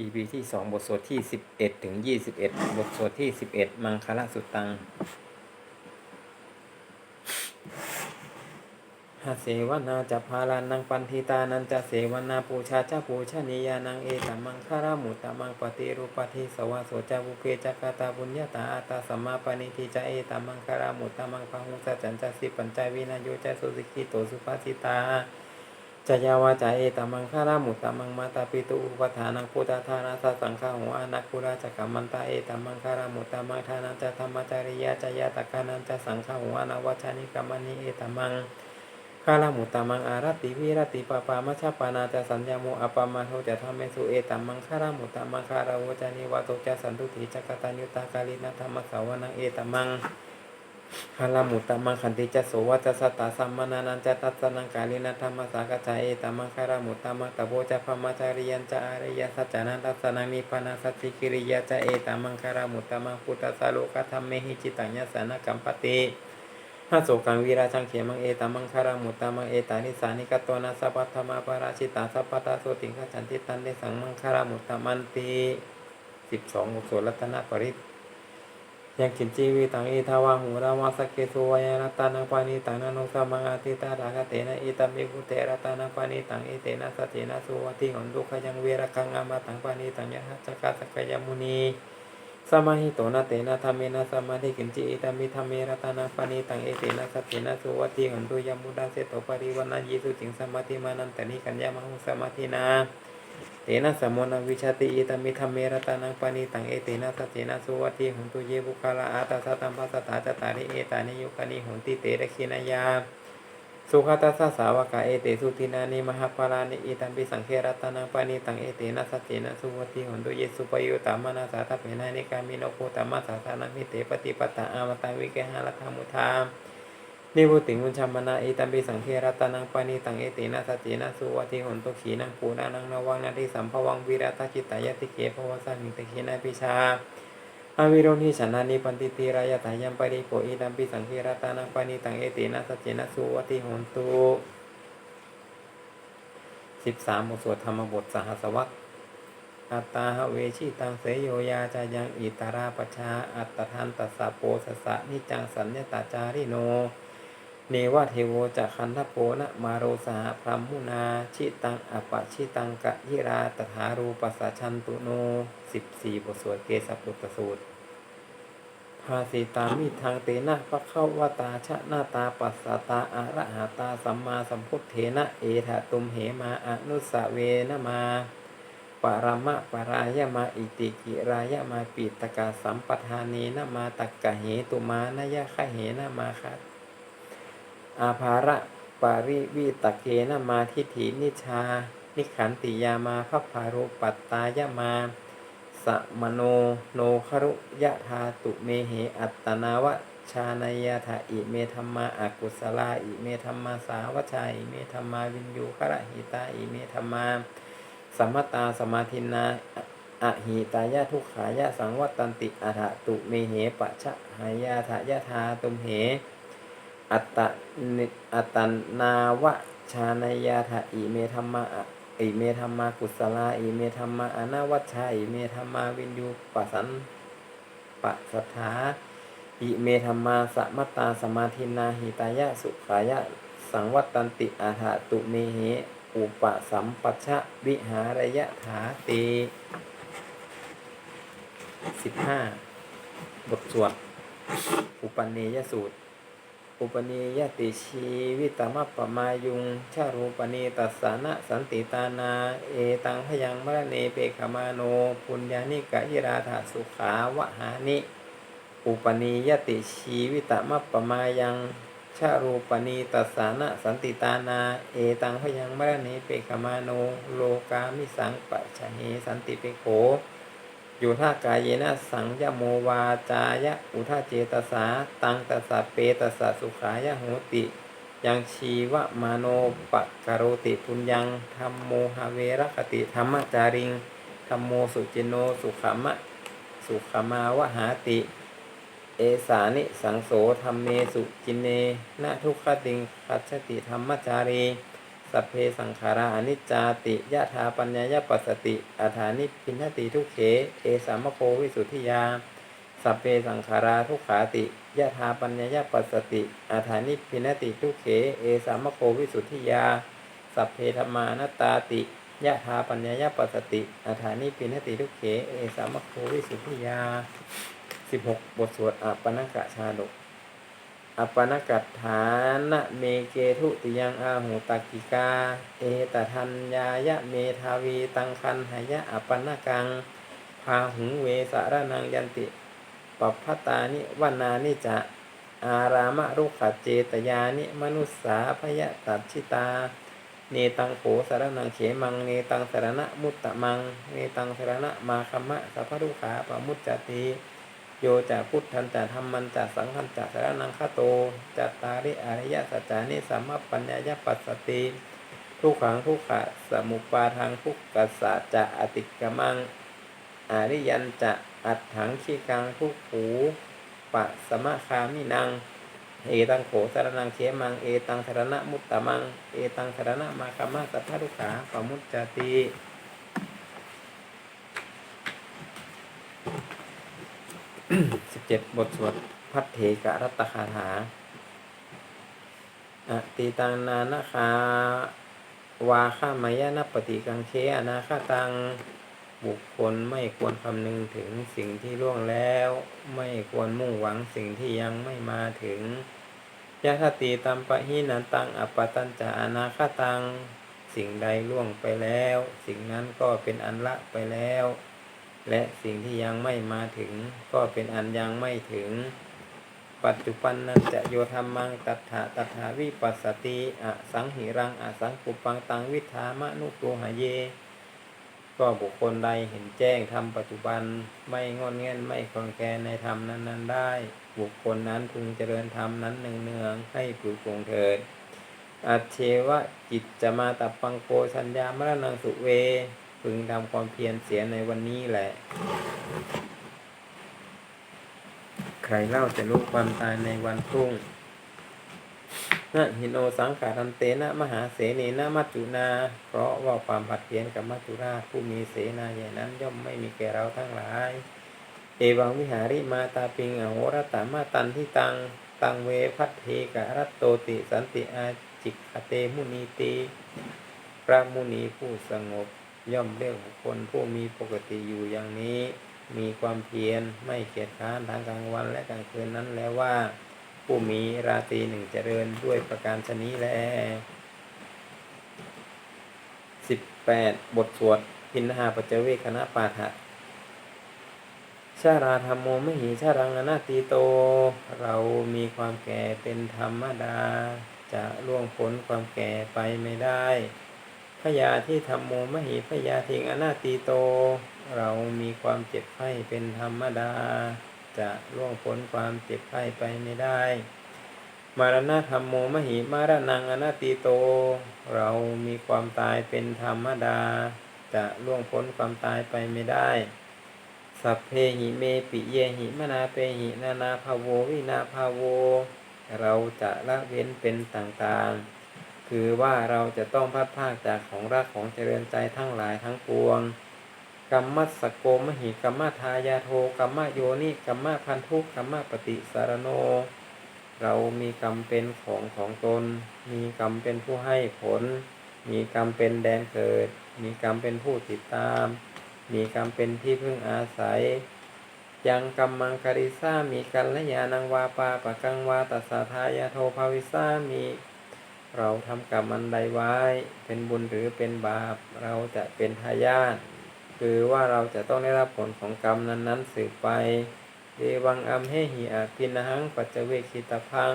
EP ที่สองบทสวดที่สิบเอ็ดถึงยี่สิบเอ็ดบทสวดที่สิบเอ็ดมังคละสุตังหาเสวนาจะพาลานังปันธิตานันจะเสวนาปูชาจะปูชานียานังเอตัมังคารามุตตมังปฏิรูปฏิสวาโสจะบุเพจักตาบุญญาตาอาตาสัมมาปณิทิจะเอตัมังคารามุตตมังพหุสจจันจะสิปัญจวินาโยจะสุสิกิโตสุภาสิตา จยาวาจาเอตัมังคารามุตมังมาตาปิตุอุปทานังพุทธทานาสสังฆาหัวอนักคุราจกกัมมันตาเอตัมังคารามุตมังทานันจะธรรมจาริยาจยาตกานันจะสังฆาหัวอนาวัชานิกัมมณิเอตัมังคารามุตมังอารติวิรติปปามัชฌปานาจะสัญญาโมอปปมาโทจะทำเมสุเอตัมังคารามุตมังคาราวจานิวาโตจะสันตุติจักตัญยุตากาลินาธรรมสาวนังเอตัมัง คาลามุตตมังคันติจะโสวัจสตตาสัมมานานันจตัสสนังกาลินาธรรมสากจายเอตมังคารามุตตมังตะโบจะพมจาริยันจะอริยสัจจานันตัสนังนิพานาสัจจิกิริยาจะเอตมังคารามุตตมังพุทธสาโลกธรรมเมหิจิตัญญาสานกัมปติห้าโสกังวีราชังเขมังเอตมังคารามุตตมังเอตานิสานิกตนะสัพพธรรมาปราชิตาสัพพตาโสติงขจันติตันเดสังมังคารามุตตมันติสิบสองอุโสรัตนปริต ยังกินจีวิตังอิทาวาหูราวาสกเกสุวายรัตานังปานิตังนันุสมังอาติตาราคเตนะอิตามิพุเตรัตานังปานิตังอิเตนะสตินะสุวัติหนดุขยังเวรคังอามาตังปานิตังยะหัจกาสกยมุนีสมาหิโตนะเตนะธรรมเมนะสมาธิกินจิอิตามิธรรมเมรัตานังปานิตังอิเตนะสตินะสุวัติหนดุยมุดาเสโตปริวัณยิสุจิงสมาธิมานันตนิกัญญามหุสมาธินา นะสมมนาวิชาติอิตามิธรรมเมรตานังปานิตังเอเตนะสัจเจนะสุวัติหุนตุเยบุคาลาอาตาสตัมปัสสตาจตาริเอตานิยุคานิหุนติเตระคินายาสุขตัสสะสาวกาเอเตสุตินานิมหาปารานิอิตัมปิสังเครตานังปานิตังเอเตนะสัจเจนะสุวัติหุนตุเยสุปยุตามานาสาตเพนานิกามิโนโคตมะสาสานามิเตปฏิปตาอามตังวิเกหะรัตมุทาม นิพุติงุญชัมมนาเอตัมปิสังเครัตนังปานิตังเอตินาสตินาสุวัติหนตุขีนังปูนานังนวังนาทิสัมภวังวิรัตจิตายติเกภวสันมิตขีนาปิชาอวิโรนิฉันนานิปันติติรายตายัมปริโปอิตัมปิสังเครัตนังปานิตังเอตินาสตินาสุวัติหนตุสิบสามบทสวดธรรมบทสหัสวรรคอัตตาหเวชิตังเสยโยยาจายังอิตาราปชาอัตตทันตัสสะโปสสะนิจังสัญญตาจาริโน เนวะเทโวจะคันทโปนะมาโรสหพรหมุนาชิตังอปะชิตังกะยิราตถารูปัสสะชันตุโนสิบสี่บทสวดเกสปุตสูตรภาสีตามิทางเตนะพระเข้าวตาชะหน้าตาปัสสตาอะระหาตาสัมมาสัมพุทเถนะเอถะตุมเหมาอนุสเวนะมาปรมะปรายมาอิติกิรายมาปิตกาสัมปทานีนะมาตักกะเหตุมานยะคะเหนะมาคัต อาภาระปาริวิตะเกนะมาทิฏฐินิชา นิขันติยามาพัพพารุปัตตายะมาสะมโนโนครุยะธาตุเมเหอัตนาวะชานายาถาอิเมธรรมาอากุศลาอิเมธรรมาสาวชาอิเมธรรมาวินยูคระหิตาอิเมธรรมาสัมมตาสมาธินาอะหิตายะทุกขายะสังวัตตันติอะถะตุเมเหปะชะหายาถายะธาตุมเห อัตตะนิอัตตนาวะชานายาทะอิเมธรรมะอิเมธรรมากุศลาอิเมธรรมาอนาวัชชาอิเมธรรมาวินยูปัสสันปัสถาอิเมธรรมาสมตตาสมาธินาหิตายะสุขายะ สังวัตตันติอาถาตุเมเหอุปสัมปัชชะวิหารยะถาติสิบห้าบทสวด อุปเนยสูตร อุปนิยติชีวิตมัปปมายุง ชารูปนีตัสสานะสันติตานา เอตังพยังมรเนเปขมาโน ปุญญานิกะยิราธาสุขาวะหานิ อุปนิยติชีวิตมัปปมายัง ชารูปนีตัสสานะสันติตานา เอตังพยังมรเนเปขมาโน โลกามิสังปัจฉเหสันติเปโข อยู่ท่ากายเยนะสังยโมวาจายะอุท่าเจตสา ตังตสสะเปตสสะสุขายะโหติ ยังชีวะมาโนปะกโรติปุญญังธรรมโมหเวรคติธรรมจาริงธรรมโมสุจิโนสุขมะ สุขมาวหาติ เอสานิสังโสธรรมเมสุจินเนนะทุกขติงคัจติธรรมจารี สัพเพสังขาราอนิจจาติยะธาปัญญายปัสสติอาถานิพินติทุกเข เอสามโควิสุทธิยา สัพเพสังขาราทุกขาติยะธาปัญญายปัสสติอาถานิพินติทุกเข เอสามโควิสุทธิยา สัพเพธรรมานตตาติยะธาปัญญายปัสสติอาถานิพินติทุกเข เอสามโควิสุทธิยา 16 บทสวดอัปปนกะชาดก อปปนกัตฐานะเมเกทุติยังอาหูตักกิกา เอตทัญญายะเมทาวีตังคันหายะอปปนกังพาหุงเวสารนังยันติปปพตานิวนานิจะ อารามะรุขเจตยานิมนุสสาพยตัดชิตา เนตังโขสารนังเขมัง เนตังสารณะมุตตะมัง เนตังสารณะมาคัมมะสัพพะรุขาปมุจจติ โยจะพุทธันจะธรรมันจะสังฆันจะสารนังคโตจัตาริอริยสัจจานิสัมมปัญญายปัสสติทุกขังทุกขะสมุปาทางทุกกัสสะจะอติกมัง อริยันจะอัดถังขีกังทุกหูปะสมะคามินัง เอตังโขสารนังเขมัง เอตังสารณะมุตตะมัง เอตังสารณะมาคัมมะสัพพะทุกขาปมุจจติ สิบ เจ็ดบทสวดพัทเถกรัตตคาถาอติตังนานาคาวาข้ามายะนปฏิกังเคอนาคาตังบุคคลไม่ควรคำนึงถึงสิ่งที่ล่วงแล้ว ไม่ควรมุ่งหวังสิ่งที่ยังไม่มาถึงยะทติตัมปะหินันตังอปปตัญจะอนาคาตัง สิ่งใดล่วงไปแล้ว สิ่งนั้นก็เป็นอันละไปแล้ว และสิ่งที่ยังไม่มาถึง ก็เป็นอันยังไม่ถึง ปัจจุบันนั้นจะโยธรรมังตัถาตัถาวิปัสสติอสังหิรังอสังกุปังตังวิธามะนุโกหะเย ก็บุคคลใดเห็นแจ้งทำปัจจุบันไม่งอนเง่นไม่คลองแคลนในธรรมนั้นๆได้ บุคคลนั้นพึงเจริญธรรมนั้นเนืองๆให้ปลูกปงเถิดอัจเชวะจิตจะมาตับปังโกชัญญามรณังสุเว พึงทำความเพียรเสียในวันนี้แหละ ใครเล่าจะรู้ความตายในวันพรุ่งนะหินโอสังขารันเตนะมหาเสนีนะมัจจุนา เพราะว่าความผัดเพี้ยนกับมัจจุราชผู้มีเสนาใหญ่นั้น ย่อมไม่มีแก่เราทั้งหลาย เอวังวิหาริมาตาปิงอโหรตามาตันที่ตัง ตังเวพัทเทกะรัตโตติสันติอาจิกขเตมุนีตีพระมุนีผู้สงบ ย่อมเรียกบุคคลผู้มีปกติอยู่อย่างนี้ มีความเพียรไม่เกียจค้านทางกลางวันและกลางคืนนั้นแล้วว่า ผู้มีราตรีหนึ่งเจริญด้วยประการชนี้แลสิบแปดบทสวดพินหาปัจเจเวคณะปาฐะชาราธรรมโมมหิชารังอนาตีโต เรามีความแก่เป็นธรรมดา จะล่วงพ้นความแก่ไปไม่ได้ พยาที่ธรรมโมมหิพยาทิงอนาตีโต เรามีความเจ็บไข้เป็นธรรมดา จะล่วงพ้นความเจ็บไข้ไปไม่ได้ มารณะธรรมโมมหิมารณังอนาตีโต เรามีความตายเป็นธรรมดา จะล่วงพ้นความตายไปไม่ได้ สัพเพหิเมปิเยหิมนาเปหินานาภาโววินาภาโว เราจะละเว้นเป็นต่างๆ คือว่าเราจะต้องพัดพรากจากของรักของเจริญใจทั้งหลายทั้งปวงกรรมัสโกมหิกรรมทายาโทกรรมโยนิกรรมพันธุกรรมปฏิสารโน เรามีกรรมเป็นของของตน มีกรรมเป็นผู้ให้ผล มีกรรมเป็นแดนเกิด มีกรรมเป็นผู้ติดตาม มีกรรมเป็นที่พึ่งอาศัย ยังกรรมังคาริสามีกัลยาณังวาปาปะกังวาตัสสะทายาโทภาวิสามี เราทำกรรมอันใดไว้ เป็นบุญหรือเป็นบาป เราจะเป็นทายาทคือว่าเราจะต้องได้รับผลของกรรมนั้นๆสืบไปเดวังอัมเฮหิอาพินหังปัจเจเวคิตพัง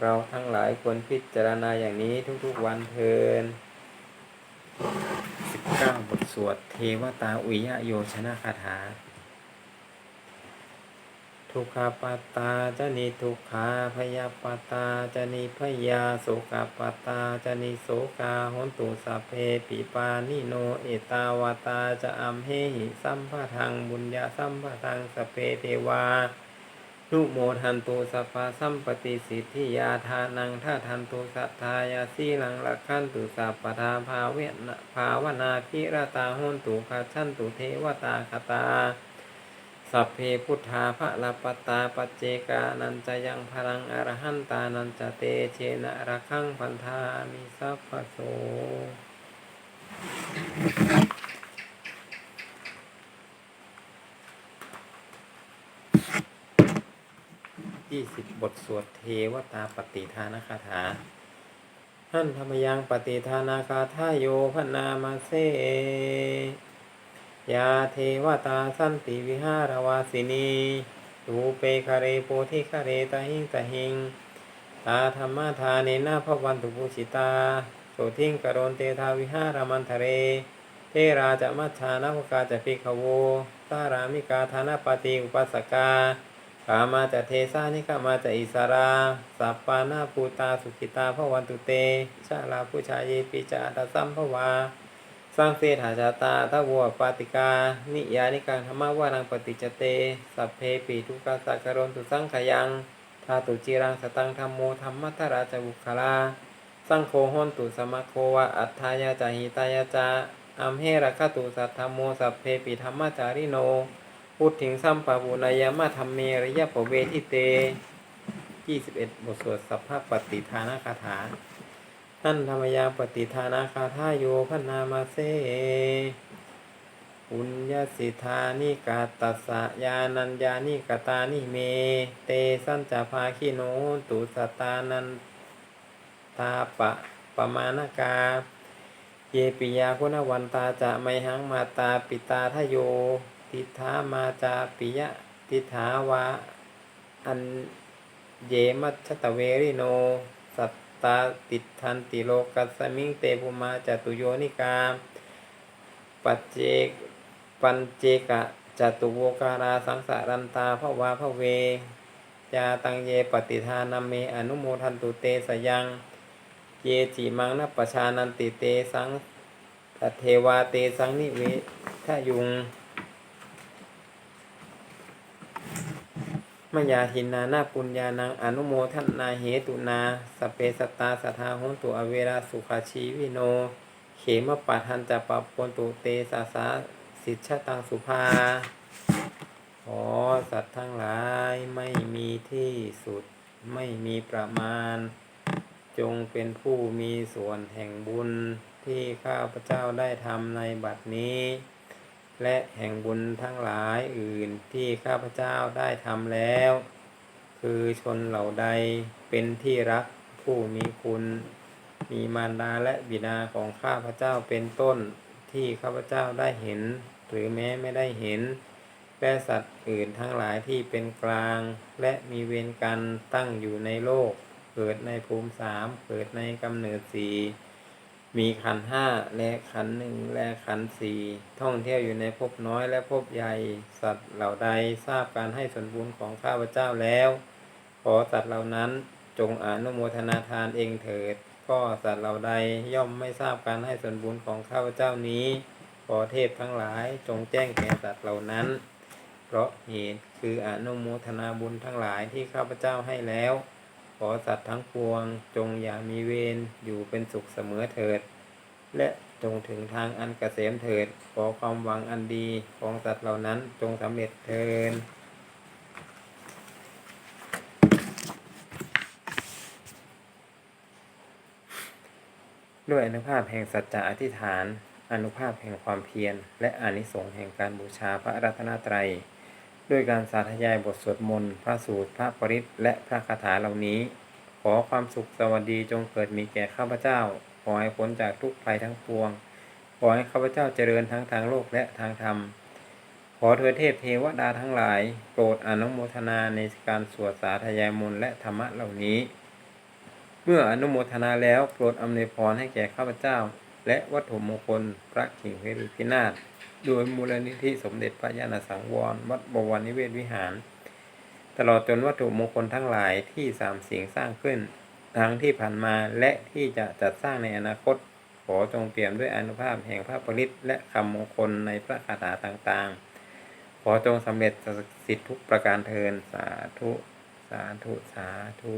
เราทั้งหลายควรพิจารณาอย่างนี้ทุกๆวันเทิน19 บทสวด เทวตาอุยยโยชนะคาถา ทุกขาปตตาจนิทุกขาพยาปตตาจนิพยาโสกาปตตาจนิโสกาหนตุสัพเพปิปานิโนเอตาวตาจะอัมเหหิสัมภทังบุญญาสัมภทังสพเพเทวานุโมทันตุสัพพะสัมปติสิทธิยาทานังท่าทันตุสัทธายาสีลังลักขันตุสัพปทาภาเวนะภาวนาพิรตาหุนตุขัชันตุเทวตาคตา สัพเพพุทธาภะลปตาปัจเจกานันจะยังพลังอรหันตานันจะเตเชนะระคังพันธามิสัพพโสยี่สิบบทสวดเทวตาปฏิทานคาถาท่านธรรมยังปฏิทานาคาทาโยพนามาเซ ยาเทวตาสันติวิหารวาสินีรูเปคาเรโพธิคาเรตหิงตหิง ตาธรรมทาเนนาภวันตุปุชิตาโสทิงกโรนเตทาวิหารมันทะเร เทราจะมัชานาภกาจะพิกขโวสารามิกาธานาปฏิอุปสกากามาจะเทสานิกามาจะอิสรา สัปปานาปูตาสุขิตาพวันตุเตชาลาผู้ชายเยปิจาตสัมภวา สร้างเศษหาชาตาทวัวปาติกา นิยานิการธรรมวานังปฏิจเต สัพเพปีทุกาสักรนตุสังขยังทาตุจิรังสตังธรรมโมธรรมัทราจบุคลา สังโฆหนตุสมะโควะอัฏฐายาจหิตายาจาอัมเหระคตุสัทธรรมโมสัพเพปิธรรมจาริโนพุทธิงสัมปะปุนายามะธรรมเมริยะปเวทิเต 21 บทสวดสัพพปฏิทานคาถา ท่านธรรมยาปฏิทานาคาทาโยพนามาเซปุญญสิทานิกาตัสสะยานัญญานิกตานิเม เตสัญจภาคิโนตุสตานันตาปะปะมาณกา เยปิยาคุณวันตาจะไมหังมาตาปิตาทโย ติถามาจาปิยะติถาวาอันเยมัชตเวริโน ตาติทันติโลกัสสมิงเตปุมาจตุโยนิกาปัจเจกปัญเจกะจตุโวการาสังสารันตาภวาภเวยาตังเยปฏิทานาเมอนุโมทันตุเตสยังเยจิมังนัปปชานันติเตสังตเทวาเตสังนิเวทยุง มยาหินานาปุญญานังอนุโมทันนาเหตุนาสเปสตาสทาหุนตุอเวราสุขาชีวิโน เขมปัทันจะปปปนตุเตสาสาสิทธตังสุภาขอสัตว์ทั้งหลายไม่มีที่สุดไม่มีประมาณ จงเป็นผู้มีส่วนแห่งบุญที่ข้าพเจ้าได้ทำในบัดนี้ และแห่งบุญทั้งหลายอื่นที่ข้าพเจ้าได้ทำแล้ว คือชนเหล่าใดเป็นที่รักผู้มีคุณ มีมารดาและบิดาของข้าพเจ้าเป็นต้นที่ข้าพเจ้าได้เห็น หรือแม้ไม่ได้เห็นและสัตว์อื่นทั้งหลายที่เป็นกลาง และมีเวรกันตั้งอยู่ในโลก เกิดในภูมิสามเกิดในกำเนิดสี่ มีขันห้าและขันหนึ่งและขันสี่ท่องเที่ยวอยู่ในภพน้อยและภพใหญ่ สัตว์เหล่าใดทราบการให้ส่วนบุญของข้าพเจ้าแล้ว ขอสัตว์เหล่านั้นจงอนุโมทนาทานเองเถิด ก็สัตว์เหล่าใดย่อมไม่ทราบการให้ส่วนบุญของข้าพเจ้านี้ ขอเทพทั้งหลายจงแจ้งแก่สัตว์เหล่านั้น เพราะเหตุคืออนุโมทนาบุญทั้งหลายที่ข้าพเจ้าให้แล้ว อสัตว์ทั้งปวง จงอย่ามีเวรอยู่เป็นสุขเสมอเถิด และจงถึงทางอันเกษมเถิด ขอความหวังอันดีของสัตว์เหล่านั้นจงสำเร็จเถิดด้วยอนุภาพแห่งสัจจะอธิษฐาน อนุภาพแห่งความเพียร และอานิสงส์แห่งการบูชาพระรัตนตรัย ด้วยการสาธยายบทสวดมนต์พระสูตร พระปริตและพระคาถาเหล่านี้ ขอความสุขสวัสดีจงเกิดมีแก่ข้าพเจ้า ขอให้พ้นจากทุกภัยทั้งปวง ขอให้ข้าพเจ้าเจริญทั้งทางโลกและทางธรรม ขอเธอเทพเทวดาทั้งหลาย โปรดอนุโมทนาในการสวดสาธยายมนต์และธรรมะเหล่านี้ เมื่ออนุโมทนาแล้วโปรดอำนวยพรให้แก่ข้าพเจ้า และวัตถุมงคลพระกิ่งเพริพินาศโดยมูลนิธิสมเด็จพระญาณสังวร วัดบวรนิเวศวิหาร ตลอดจนวัตถุมงคลทั้งหลายที่สามสิ่งสร้างขึ้น ทั้งที่ผ่านมาและที่จะจัดสร้างในอนาคต ขอจงเปี่ยมด้วยอนุภาพแห่งพระปริตและคำมงคลในพระคาถาต่างๆ ขอจงสำเร็จสิทธิทุกประการเทินสาธุ สาธุ สาธุ